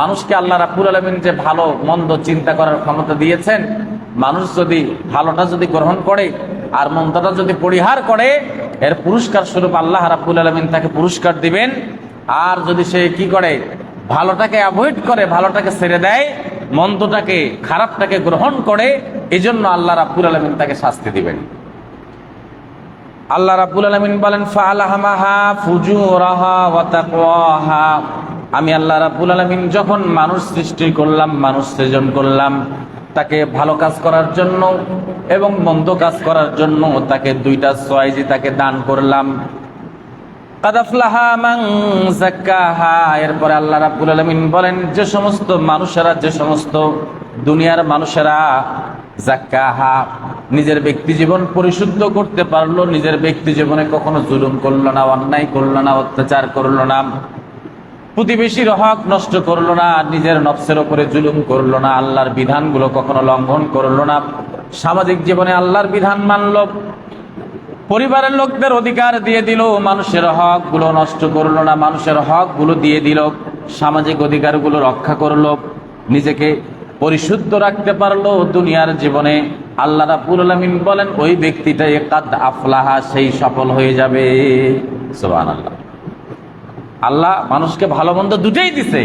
মানুষকে আল্লাহ রাব্বুল আলমিন যে ভালো, মন্দ চিন্তা করার ক্ষমতা দিয়েছেন, মানুষ যদি ভালোটা যদি গ্রহণ করে আর মন্দটা যদি পরিহার করে, এর পুরস্কার স্বরূপ আল্লাহ রাব্বুল আলমিন তাকে পুরস্কার দিবেন। আর যদি সে কি করে, ভালোটাকে অ্যাভয়েড করে, ভালোটাকে ছেড়ে দেয়, মন্দটাকে, খারাপটাকে গ্রহণ করে এই জন্য আল্লাহ রাব্বুল আলমিন তাকে শাস্তি দিবেন। আল্লাহ রাব্বুল আলামিন বলেন আমি আল্লাহ রাব্বুল আলামিন যখন মানুষ সৃষ্টি করলাম, মানুষ সৃজন করলাম, তাকে ভালো কাজ করার জন্য এবং মন্দ কাজ করার জন্য তাকে দুইটা চয়েসই তাকে দান করলাম। এরপরে আল্লাহ রাব্বুল আলামিন বলেন, যে সমস্ত মানুষেরা, যে সমস্ত দুনিয়ার মানুষেরা জাক্কাহা নিজের ব্যক্তি জীবন পরিশুদ্ধ করতে পারল, নিজের ব্যক্তি জীবনে কখনো জুলুম করল না, অন্যায় করল না, অত্যাচার করল না। প্রতিবেশীর হক নষ্ট করল না, নিজের নফসের ওপরে জুলুম করল না, আল্লাহর বিধানগুলো কখনো লঙ্ঘন করল না। সামাজিক জীবনে আল্লাহর বিধান মানলো, পরিবারের লোকদের অধিকার দিয়ে দিল, মানুষের হকগুলো নষ্ট করল না, মানুষের হকগুলো দিয়ে দিল, সামাজিক অধিকারগুলো রক্ষা করল, নিজেকে পরিশুদ্ধ রাখতে পারল। দুনিয়ার জীবনে আল্লাহ রাব্বুল আলামিন বলেন, ওই ব্যক্তিটা একাদ আফলাহা, সেই সফল হয়ে যাবে। সুবহানাল্লাহ। আল্লাহ মানুষকে ভালো মন্দ দুটেই দিছে।